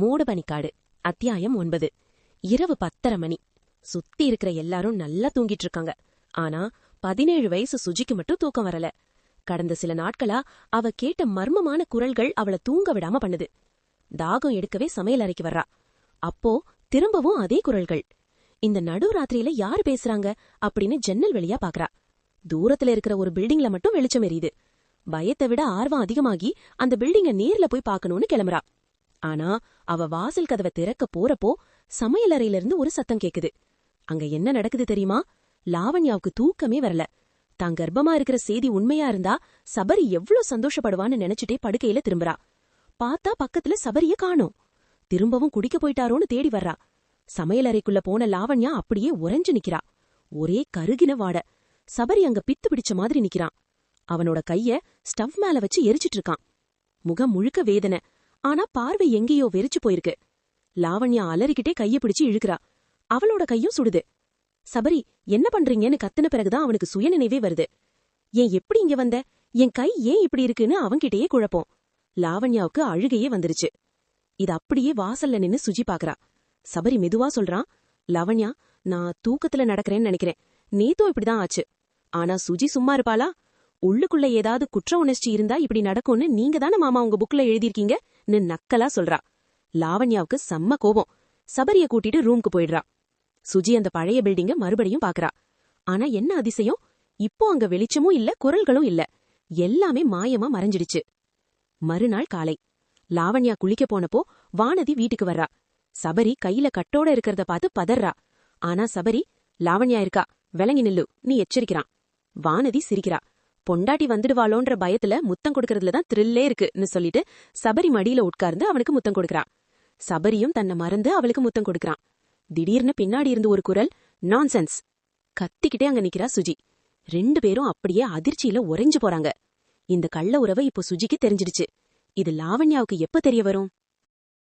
மூடுபனிக்காடு. அத்தியாயம் ஒன்பது. இரவு பத்தரை மணி. சுத்தி இருக்கிற எல்லாரும் நல்லா தூங்கிட்டு இருக்காங்க. ஆனா பதினேழு வயசு சுஜிக்கு மட்டும் தூக்கம் வரல. கடந்த சில நாட்களா அவ கேட்ட மர்மமான குரல்கள் அவள தூங்க விடாம பண்ணுது. தாகம் எடுக்கவே சமையல் அறைக்கு வர்றா. அப்போ திரும்பவும் அதே குரல்கள். இந்த நடு ராத்திரியில யாரு பேசுறாங்க அப்படின்னு ஜன்னல் வெளியா பாக்குறா. தூரத்துல இருக்கிற ஒரு பில்டிங்ல மட்டும் வெளிச்சம் எரியுது. பயத்தை விட ஆர்வம் அதிகமாகி அந்த பில்டிங்க நேர்ல போய் பாக்கணும்னு கிளம்புறா. ஆனா அவ வாசல் கதவை திறக்க போறப்போ சமையலறையில இருந்து ஒரு சத்தம் கேக்குது. அங்க என்ன நடக்குது தெரியுமா? லாவண்யாவுக்கு தூக்கமே வரல. தான் கர்ப்பமா இருக்கிற செய்தி உண்மையா இருந்தா சபரி எவ்ளோ சந்தோஷப்படுவான்னு நினைச்சிட்டே படுக்கையில திரும்புறா. பார்த்தா பக்கத்துல சபரிய காணோம். திரும்பவும் குடிக்க போயிட்டாரோன்னு தேடி வர்றா. சமையலறைக்குள்ள போன லாவண்யா அப்படியே உறைஞ்சு நிக்கிறா. ஒரே கருகின வாட. சபரி அங்க பித்து பிடிச்ச மாதிரி நிக்கிறான். அவனோட கைய ஸ்டவ் மேல வச்சு எரிச்சிட்டு இருக்கான். முகம் முழுக்க வேதனை. ஆனா பார்வை எங்கேயோ வெறிச்சு போயிருக்கு. லாவண்யா அலறிக்கிட்டே கைய பிடிச்சு இழுக்கிறா. அவளோட கையும் சுடுது. சபரி என்ன பண்றீங்கன்னு கத்துன பிறகுதான் அவனுக்கு சுயநினைவே வருது. ஏன் எப்படி இங்க வந்த? என் கை ஏன் இப்படி இருக்குன்னு அவன்கிட்டயே குழப்பம். லாவண்யாவுக்கு அழுகையே வந்துருச்சு. இது அப்படியே வாசல்ல நின்னு சுஜி பாக்குறா. சபரி மெதுவா சொல்றான் லாவண்யா நான் தூக்கத்துல நடக்கிறேன்னு நினைக்கிறேன். நேத்தும் இப்படிதான் ஆச்சு. ஆனா சுஜி சும்மா இருப்பாளா? உள்ளுக்குள்ள ஏதாவது குற்ற உணர்ச்சி இருந்தா இப்படி நடக்கும்னு நீங்க தானே மாமா உங்க புக்ல எழுதியிருக்கீங்க? எழுதிருக்கீங்க நக்கலா சொல்றா. லாவண்யாவுக்கு செம்ம கோபம். சபரிய கூட்டிட்டு ரூம்க்கு போயிடுறா. சுஜி அந்த பழைய பில்டிங்க மறுபடியும் பாக்குறா. ஆனா என்ன அதிசயம்? இப்போ அங்க வெளிச்சமும் இல்ல குரல்களும் இல்ல. எல்லாமே மாயமா மறைஞ்சிடுச்சு. மறுநாள் காலை. லாவண்யா குளிக்க போனப்போ வானதி வீட்டுக்கு வர்றா. சபரி கையில கட்டோட இருக்கிறத பார்த்து பதறா. ஆனா சபரி லாவண்யா இருக்கா? விளங்கி நில்லு. நீ எச்சரிக்கிறான். வானதி சிரிக்கிறா. பொண்டாட்டி வந்துடுவாளோன்ற பயத்துல முத்தம் கொடுக்கறதுல தான் த்ரில்லே இருக்குன்னு சொல்லிட்டு சபரி மடியில உட்கார்ந்து அவனுக்கு முத்தம் கொடுக்கறான் சபரியும் தன்னை மறந்து அவளுக்கு முத்தம் கொடுக்கறான். திடீர்னு பின்னாடி இருந்து ஒரு குரல் நான்சென்ஸ் கத்திக்கிட்டே அங்க நிக்கிறா சுஜி. ரெண்டு பேரும் அப்படியே அதிர்ச்சியில உறைஞ்சு போறாங்க. இந்த கள்ள உறவை இப்போ சுஜிக்கு தெரிஞ்சிடுச்சு. இது லாவண்யாவுக்கு எப்ப தெரிய வரும்?